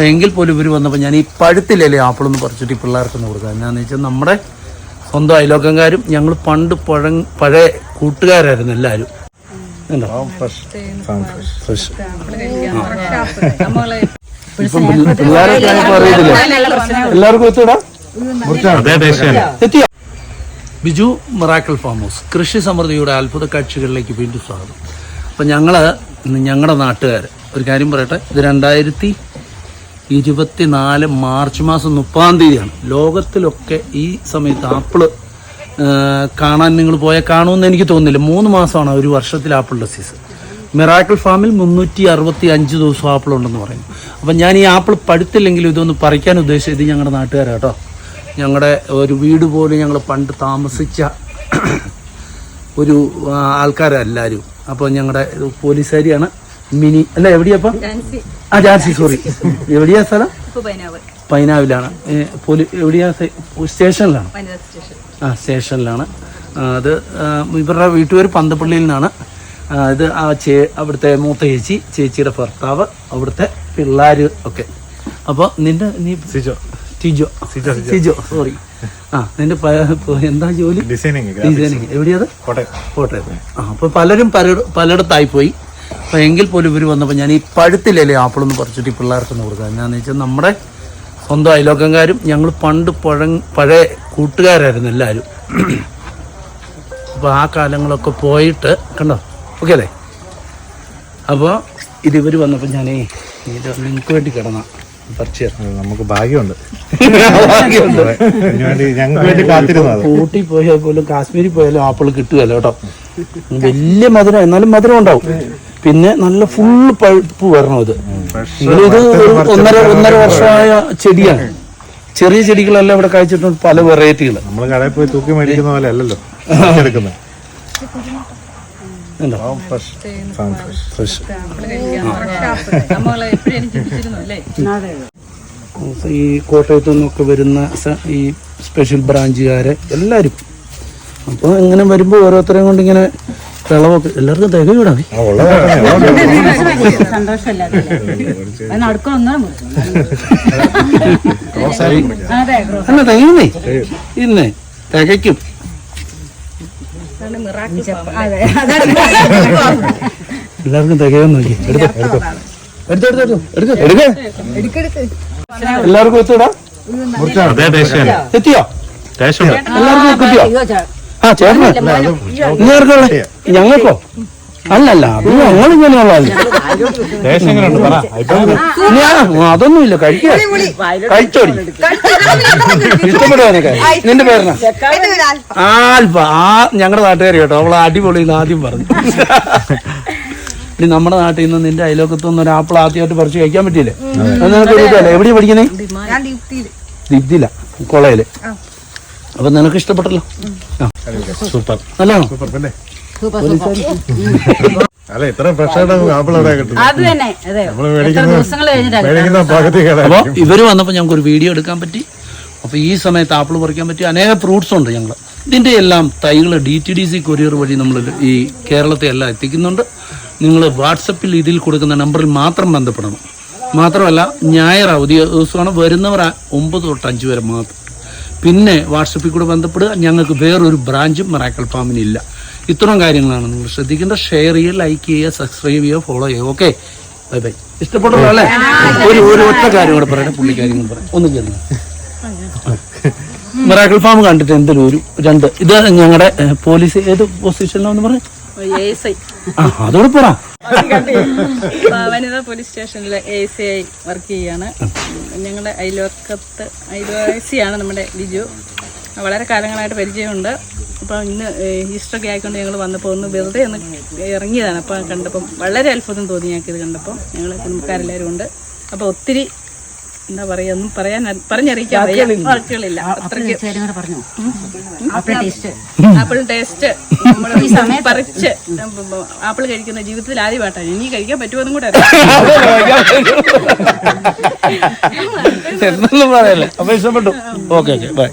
അപ്പോൾ എങ്കിൽ പോലും ഇവർ വന്നപ്പോൾ ഞാൻ ഈ പഴുത്തില്ലേ ആപ്പിളൊന്ന് പറിച്ചിട്ട് ഈ പിള്ളേർക്കൊന്ന് കൊടുക്കുക. എന്നാന്ന് വെച്ചാൽ നമ്മുടെ സ്വന്തം അയലോക്കംകാരും ഞങ്ങൾ പണ്ട് പഴ പഴയ കൂട്ടുകാരായിരുന്നു എല്ലാവരും ഫ്രഷ്. ഇപ്പം പിള്ള- പിള്ളേരൊക്കെ ആണിപ്പോൾ അറിയത്തില്ലേ എല്ലാവർക്കും എത്തിടാ എത്തിയോ? Biju miracle farm house. കൃഷി സമൃദ്ധിയുടെ അത്ഭുത കാഴ്ചകളിലേക്ക് വീണ്ടും സ്വാഗതം. അപ്പം ഞങ്ങൾ ഞങ്ങളുടെ നാട്ടുകാർ ഒരു കാര്യം പറയട്ടെ? ഇത് രണ്ടായിരത്തി ഇരുപത്തി നാല് മാർച്ച് മാസം മുപ്പതാം തീയതിയാണ്. ലോകത്തിലൊക്കെ ഈ സമയത്ത് ആപ്പിൾ കാണാൻ നിങ്ങൾ പോയാൽ കാണുമെന്ന് എനിക്ക് തോന്നുന്നില്ല. മൂന്ന് മാസമാണ് ഒരു വർഷത്തിൽ ആപ്പിളിന്റെ സീസൺ മിറാക്കിൾ ഫാമിൽ മുന്നൂറ്റി അറുപത്തി അഞ്ച് ദിവസം ആപ്പിൾ ഉണ്ടെന്ന് പറയുന്നു. അപ്പം ഞാൻ ഈ ആപ്പിൾ പഴുത്തില്ലെങ്കിലും ഇതൊന്ന് പറിക്കാൻ ഉദ്ദേശിച്ചത് ഞങ്ങളുടെ നാട്ടുകാരാണ് കേട്ടോ. ഞങ്ങളുടെ ഒരു വീട് പോലും ഞങ്ങൾ പണ്ട് താമസിച്ച ഒരു ആ, ആൾക്കാരെല്ലാവരും അപ്പോൾ ഞങ്ങളുടെ പോലീസുകാരിയാണ്. മിനി അല്ല എവിടെയാ ആ ജാൻസി സോറി എവിടെയാ സ്ഥലം? പൈനാവിലാണ്. എവിടെയാ സ്റ്റേഷനിലാണ്? ആ സ്റ്റേഷനിലാണ്. അത് ഇവരുടെ വീട്ടുപേര് പന്തപ്പള്ളിയിൽ നിന്നാണ്. ആ, ഇത് ആ ചേ അവിടുത്തെ മൂത്ത ചേച്ചി ചേച്ചിയുടെ ഭർത്താവ് അവിടുത്തെ പിള്ളേർ ഒക്കെ. അപ്പോൾ നിന്റെ നീ സിജോ. ടിജോ. സിജോ സോറി ആ നിന്റെ എന്താ ജോലി? ഡിസൈനിങ് ഡിസൈനിങ് എവിടെയാ കോട്ടയം. കോട്ടയത്ത്. ആ അപ്പോൾ പലരും പല പലയിടത്തായി പോയി. അപ്പോൾ എങ്കിൽ പോലും ഇവർ വന്നപ്പോൾ ഞാൻ ഈ പഴുത്തില്ലല്ലേ ആപ്പിളൊന്ന് പറിച്ചിട്ട് ഈ പിള്ളേർക്കൊന്ന് കൊടുക്കുക എന്നാന്ന് വെച്ചാൽ നമ്മുടെ സ്വന്തം അയലോക്കംകാരും ഞങ്ങൾ പണ്ട് പഴ പഴയ കൂട്ടുകാരായിരുന്നു എല്ലാവരും അപ്പോൾ ആ കാലങ്ങളൊക്കെ പോയിട്ട് കണ്ടോ? ഓക്കെ അല്ലേ? അപ്പോൾ ഇത് ഇവർ വന്നപ്പോൾ ഞാൻ ഇത് നിങ്ങൾക്ക് വേണ്ടി കിടന്ന. നമുക്ക് ഭാഗ്യമുണ്ട്. ഊട്ടി പോയാൽ പോലും കാശ്മീരിൽ പോയാലും ആപ്പിൾ കിട്ടുകയല്ലോ കേട്ടോ. വലിയ മധുരം എന്നാലും മധുരം ഉണ്ടാവും. പിന്നെ നല്ല ഫുള്ള് പഴുപ്പ് വരണം ഇത് ഇത് ഒന്നര ഒന്നര വർഷമായ ചെടിയാണ്. ചെറിയ ചെടികളല്ല ഇവിടെ കഴിച്ചിട്ടുണ്ട് പല വെറൈറ്റികൾ നമ്മൾ കടയിൽ പോയി തൂക്കി മേടിക്കുന്ന പോലെ അല്ലല്ലോ. എടുക്കുന്നത് ഈ കോട്ടയത്തു നിന്നൊക്കെ വരുന്ന ഈ സ്പെഷ്യൽ ബ്രാഞ്ചുകാരെ എല്ലാരും. അപ്പോൾ ഇങ്ങനെ വരുമ്പോ ഓരോരുത്തരെയും കൊണ്ട് ഇങ്ങനെ വിളവൊക്കെ എല്ലാവർക്കും തികയൂടാ അല്ല തികയുന്നേ? ഇന്നേ തികയ്ക്കും. അതെ എല്ലാവർക്കും തികയാൻ നോക്കി. എല്ലാവർക്കും എത്തിടാ എത്തിയോ? എല്ലാവർക്കും കിട്ടിയോ ആ ചേട്ടന് ഞങ്ങൾക്കോ? അല്ലല്ല അതൊന്നും ഞങ്ങൾ ഇങ്ങനെയുള്ള അതൊന്നുമില്ല കഴിക്കുക. കഴിച്ചോടി. ഇഷ്ടപ്പെടുവാനൊക്കെ. നിന്റെ പേരണ ആൽഫ. ആ ഞങ്ങളുടെ നാട്ടുകാരി കേട്ടോ. അവളെ അടിപൊളി ആദ്യം പറഞ്ഞു. ഇനി നമ്മുടെ നാട്ടിൽ നിന്ന് നിന്റെ അയലോക്കത്ത് നിന്ന് ഒരു ആപ്പിൾ ആദ്യമായിട്ട് പറിച്ച് കഴിക്കാൻ പറ്റിയില്ലേ? അത് നിനക്ക് എവിടെയാ പഠിക്കുന്നേ? ദീപ്തിയില്ല കോളേജിൽ അപ്പൊ നിനക്ക് ഇഷ്ടപ്പെട്ടല്ലോ? ആ. സൂപ്പർ. വന്നപ്പോ അല്ല ഇത്ര ഇവർ വന്നപ്പോൾ ഞങ്ങൾക്ക് ഒരു വീഡിയോ എടുക്കാൻ പറ്റി. അപ്പൊ ഈ സമയത്ത് ആപ്പിൾ പറിക്കാൻ പറ്റി അനേക ഫ്രൂട്ട്സ് ഉണ്ട് ഞങ്ങൾ ഇതിന്റെ എല്ലാം തൈകൾ D T D C courier വഴി നമ്മൾ ഈ കേരളത്തെ എല്ലാം എത്തിക്കുന്നുണ്ട്. നിങ്ങൾ വാട്സപ്പിൽ ഇതിൽ കൊടുക്കുന്ന നമ്പറിൽ മാത്രം ബന്ധപ്പെടണം. മാത്രമല്ല ഞായർ അവധി ദിവസമാണ്. വരുന്നവർ ഒമ്പത് തൊട്ട് അഞ്ച് വരെ മാത്രം. പിന്നെ വാട്സപ്പിൽ കൂടെ ബന്ധപ്പെടുക. ഞങ്ങൾക്ക് വേറൊരു ബ്രാഞ്ചും മറാക്കൽ ഫാമിന് ഇല്ല ഇത്തരം കാര്യങ്ങളാണ് നിങ്ങൾ ശ്രദ്ധിക്കേണ്ട. ഷെയർ ചെയ്യുക ലൈക്ക് ചെയ്യുക സബ്സ്ക്രൈബ് ചെയ്യുക ഫോളോ ചെയ്യുക. ഓക്കെ? Bye bye. ഇഷ്ടപ്പെട്ടല്ലോ അല്ലേ? ഒരു ഒരു ഒറ്റ കാര്യം കൂടെ പറയട്ടെ പുള്ളി കാര്യം പറയാം ഒന്നും ചെന്നു മെറാക്കൽ ഫാം കണ്ടിട്ട് എന്തൊരു ഒരു രണ്ട് ഇത് ഞങ്ങളുടെ പോലീസ് ഏത് പൊസിഷനിലാന്ന് പറയാം? അതോടെ പറ വനിതാ പോലീസ് സ്റ്റേഷനിൽ എ സി ഐ വർക്ക് ചെയ്യാണ്. ഞങ്ങളുടെ അയൽവക്കത്ത് അയൽവാസിയാണ് നമ്മുടെ ലിജു വളരെ കാലങ്ങളായിട്ട് പരിചയമുണ്ട്. അപ്പോൾ ഇന്ന് ഈസ്റ്ററൊക്കെ ആയിക്കൊണ്ട് ഞങ്ങൾ വന്നപ്പോൾ ഒന്ന് വെറുതെ ഒന്ന് ഇറങ്ങിയതാണ്. അപ്പോൾ കണ്ടപ്പം വളരെ അത്ഭുതം തോന്നി ഞങ്ങൾക്ക് ഇത് കണ്ടപ്പോൾ ഞങ്ങൾ കുടുംബക്കാരെല്ലാവരും ഉണ്ട്. അപ്പോൾ ഒത്തിരി എന്താ പറയാ ഒന്നും പറയാൻ പറഞ്ഞറിയിക്കാൻ. വാക്കുകളില്ല. അത്രയ്ക്ക് പറഞ്ഞു. ആപ്പിൾ ടേസ്റ്റ് ആപ്പിൾ ടേസ്റ്റ് നമ്മൾ ഈ സമയത്ത് പറിച്ച് ആപ്പിൾ കഴിക്കുന്ന ജീവിതത്തിൽ ആദ്യമായിട്ടാണ്. ഇനി കഴിക്കാൻ പറ്റുമെന്നും കൂടെ അറിയാം എന്നൊന്നും പറയല്ലേ. അപ്പൊ ഇഷ്ടപ്പെട്ടു. Okay okay bye